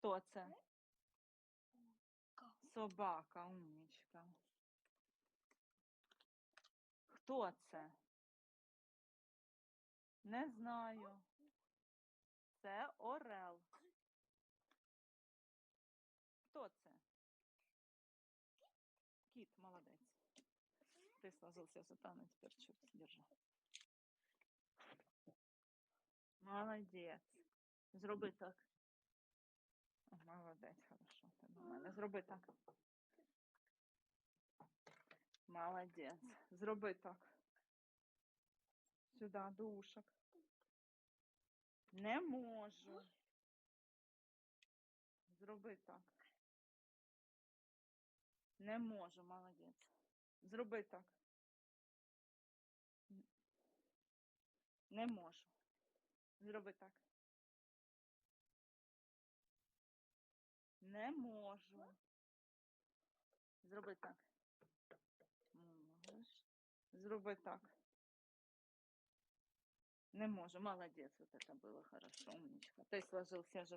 Хто це? Собака, умнічка. Хто це? Не знаю. Це орел. Хто це? Кіт, молодець. Ти сложился в сатану, теперь чуть держи. Молодець. Зроби так. Молодець, хорошо. Ти до мене. Зроби так. Молодець. Зроби так. Сюди, до ушок. Не можу. Зроби так. Не можу, молодець. Зроби так. Не можу. Зроби так. Не можу. Зроби так. Можеш. Зроби так. Не можу. Молодець. Вот это было хорошо, умничка. Ты сложился же